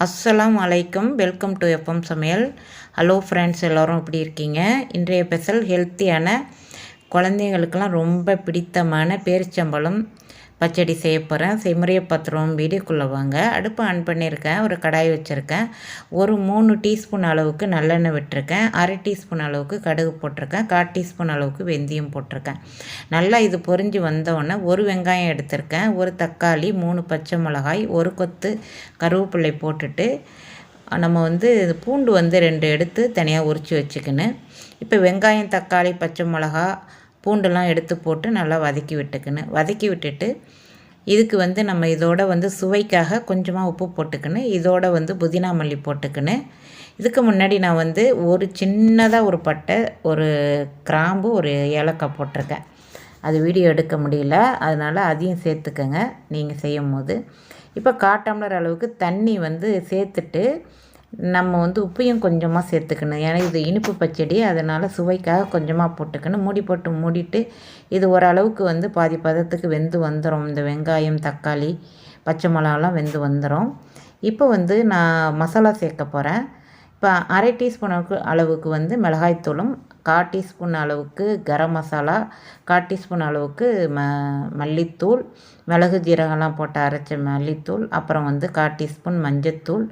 அஸ்ஸலாம் அலைக்கும் welcome to FM சமையல். ஹலோ ஃப்ரெண்ட்ஸ் எல்லோரும் எப்படி இருக்கீங்க? இன்றைய ஸ்பெஷல் ஹெல்த்தியான குழந்தைங்களுக்கெல்லாம் ரொம்ப பிடித்தமான பேரிச்சம்பழம் பச்சடி செய்ய போகிறேன் செய்முறையை பத்திரம் வீடியோக்குள்ளே வாங்க. அடுப்பு ஆன் பண்ணியிருக்கேன். ஒரு கடாய் வச்சுருக்கேன். ஒரு மூணு டீஸ்பூன் அளவுக்கு நல்லெண்ணெய் விட்டுருக்கேன். அரை டீஸ்பூன் அளவுக்கு கடுகு போட்டிருக்கேன். கால் டீஸ்பூன் அளவுக்கு வெந்தயம் போட்டிருக்கேன். நல்லா இது பொரிஞ்சு வந்தோடனே ஒரு வெங்காயம் எடுத்திருக்கேன். ஒரு தக்காளி மூணு பச்சை மிளகாய் ஒரு கொத்து கருவேப்பிள்ளை போட்டுட்டு நம்ம வந்து பூண்டு வந்து ரெண்டு எடுத்து தனியாக உரித்து வச்சுக்கணும். இப்போ வெங்காயம் தக்காளி பச்சை மிளகா பூண்டெல்லாம் எடுத்து போட்டு நல்லா வதக்கி விட்டுக்கணும் வதக்கி விட்டுட்டு இதுக்கு வந்து நம்ம இதோட வந்து சுவைக்காக கொஞ்சமாக உப்பு போட்டுக்கணும் இதோட வந்து புதினா மல்லி போட்டுக்கணும் இதுக்கு முன்னாடி நான் வந்து ஒரு சின்னதாக ஒரு பட்டை ஒரு கிராம்பு ஒரு ஏலக்காய் போட்டிருக்கேன். அது வீடியோ எடுக்க முடியல. அதனால் அதையும் சேர்த்துக்கங்க. நீங்கள் செய்யும் போது இப்போ காட்டம்லர் அளவுக்கு தண்ணி வந்து சேர்த்துட்டு நம்ம வந்து உப்பையும் கொஞ்சமாக சேர்த்துக்கணும். ஏன்னா இது இனிப்பு பச்சடி. அதனால் சுவைக்காக கொஞ்சமாக போட்டுக்கணும். மூடி போட்டு மூடிட்டு இது ஓரளவுக்கு வந்து பாதி பதத்துக்கு வெந்து வந்துடும் இந்த வெங்காயம் தக்காளி பச்சை மிளகாலாம் வெந்து வந்துடும் இப்போ வந்து நான் மசாலா சேர்க்க போகிறேன் இப்போ அரை டீஸ்பூன் அளவுக்கு வந்து மிளகாய்த்தூளும் கால் டீஸ்பூன் அளவுக்கு கரம் மசாலா கால் டீஸ்பூன் அளவுக்கு ம மல்லித்தூள் மிளகு ஜீரகம்லாம் போட்டு அரைச்ச மல்லித்தூள் அப்புறம் வந்து கால் டீஸ்பூன் மஞ்சத்தூள்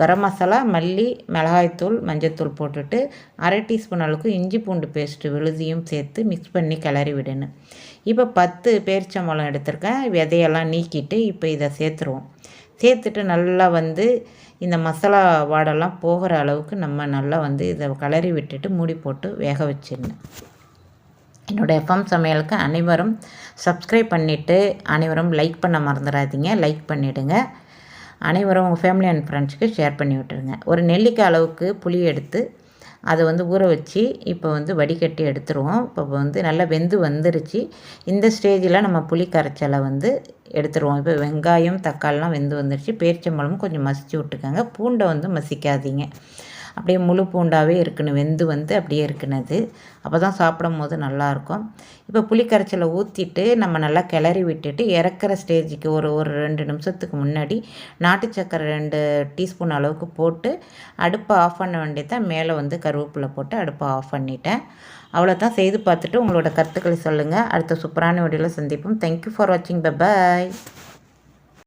கரம் மசாலா மல்லி மிளகாய்த்தூள் மஞ்சத்தூள் போட்டுட்டு அரை டீஸ்பூன் அளவுக்கு இஞ்சி பூண்டு பேஸ்ட்டு விழுதியும் சேர்த்து மிக்ஸ் பண்ணி கிளறி விடணும். இப்போ பத்து பேரிச்சம்பழம் எடுத்திருக்கேன். விதையெல்லாம் நீக்கிட்டு இப்போ இதை சேர்த்துருவோம். சேர்த்துட்டு நல்லா வந்து இந்த மசாலா வாடெல்லாம் போகிற அளவுக்கு நம்ம நல்லா வந்து இதை கிளறி விட்டுட்டு மூடி போட்டு வேக வச்சிடணும். என்னோடய எஃப்எம் சமையலுக்கு அனைவரும் சப்ஸ்கிரைப் பண்ணிவிட்டு அனைவரும் லைக் பண்ண மறந்துடாதீங்க. லைக் பண்ணிவிடுங்க அனைவரும் உங்கள் ஃபேமிலி அண்ட் ஃப்ரெண்ட்ஸுக்கு ஷேர் பண்ணி விட்டுருங்க. ஒரு நெல்லிக்காய் அளவுக்கு புளி எடுத்து அதை வந்து ஊற வச்சு இப்போ வந்து வடிகட்டி எடுத்துருவோம். இப்போ வந்து நல்லா வெந்து வந்துருச்சு. இந்த ஸ்டேஜில் நம்ம புளி கரைச்சலை வந்து எடுத்துருவோம். இப்போ வெங்காயம் தக்காளிலாம் வெந்து வந்துருச்சு. பேரிச்சம்பழமும் கொஞ்சம் மசிச்சு விட்டுக்கோங்க பூண்டை வந்து மசிக்காதீங்க. அப்படியே முழு பூண்டாகவே இருக்கணும் வெந்து வந்து அப்படியே இருக்குனது. அப்போ தான் சாப்பிடும் போது நல்லாயிருக்கும் இப்போ புளிக்கரைச்சலை ஊற்றிட்டு நம்ம நல்லா கிளறி விட்டுட்டு இறக்குற ஸ்டேஜுக்கு ஒரு ஒரு ரெண்டு நிமிஷத்துக்கு முன்னாடி நாட்டு சக்கரை ரெண்டு டீஸ்பூன் அளவுக்கு போட்டு அடுப்பை ஆஃப் பண்ண வேண்டியதான் மேலே வந்து கருவேப்பிலை போட்டு அடுப்பை ஆஃப் பண்ணிட்டேன். அவ்வளோதான் செய்து பார்த்துட்டு உங்களோட கருத்துக்களை சொல்லுங்கள் அடுத்த சூப்பரான வீடியோவில் சந்திப்போம். தேங்க்யூ ஃபார் வாட்சிங் ப பாய்